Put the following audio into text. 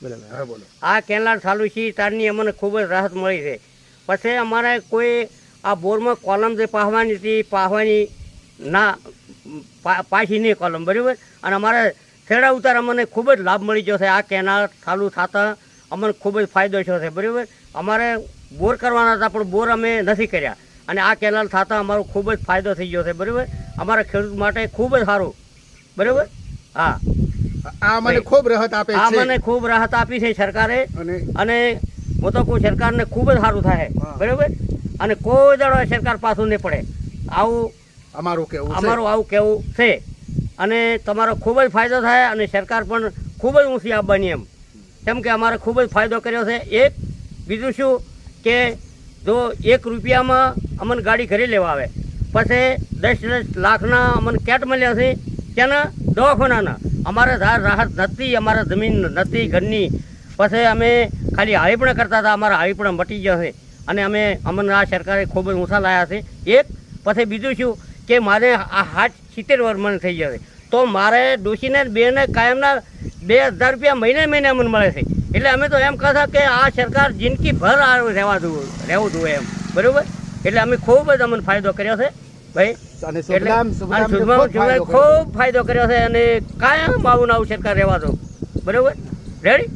બોલો. આ કેનાલ ચાલુ છે તારની અમને ખૂબ જ રાહત મળી છે. પછી અમારે કોઈ આ બોરમાં કોલમ જે પાહવાની હતી પાહવાની ના પાછી નહીં કોલમ બરાબર? અને અમારે છેડા ઉતાર અમને ખૂબ જ લાભ મળી ગયો છે. આ કેનાલ ચાલુ થતાં અમને ખૂબ જ ફાયદો થયો છે બરાબર? અમારે બોર કરવાના હતા પણ બોર અમે નથી કર્યા. અને આ કેનાલ થતાં અમારો ખૂબ જ ફાયદો થઈ ગયો છે બરાબર? અમારા ખેડૂત માટે ખૂબ જ સારું બરાબર? હા. આ મને ખૂબ રાહત આપે આ મને ખૂબ રાહત આપી છે સરકારે. અને અને હું તો કહું સરકારને ખૂબ જ સારું થાય. બરાબર? અને કોઈ દાડો સરકાર પાછું નહીં પડે. આવું અમારું કેવું અમારું આવું કેવું છે. અને તમારો ખૂબ જ ફાયદો થાય અને સરકાર પણ ખૂબ જ ઊંચી આપવાની એમ. કેમ કે અમારે ખૂબ જ ફાયદો કર્યો છે. એક બીજું શું કે જો એક રૂપિયામાં અમને ગાડી ઘરે લેવા આવે. પછી દસ દસ લાખના અમને કેટ મળ્યા છે. ત્યાંના દવાખાનાના. અમારે ધાર રાહત નથી, અમારે જમીન નથી, ઘરની. પછી અમે ખાલી આવી પણ કરતા હતા, અમારા આવી પણ મટી જશે અને અમે અમને આ સરકારે ખૂબ જ ઊંચા લાયા છે. એક, પછી બીજું શું? કે મારે આ હાથ સિત્તેર વર્ષ થઈ જશે તો મારે ડોશીને બેને કાયમના બે હજાર રૂપિયા મહિને મહિને અમને મળે છે. એટલે અમે તો એમ કહેતા કે આ સરકાર જિંદગીભર રહેવા દઉં રહેવું જોઈએ એમ. બરાબર? એટલે અમે ખૂબ જ અમને ફાયદો કર્યો છે. ભાઈ ખૂબ ફાયદો કર્યો. છે અને કાયમ આવું નવું સરકાર રહેવા દો. બરાબર? રેડી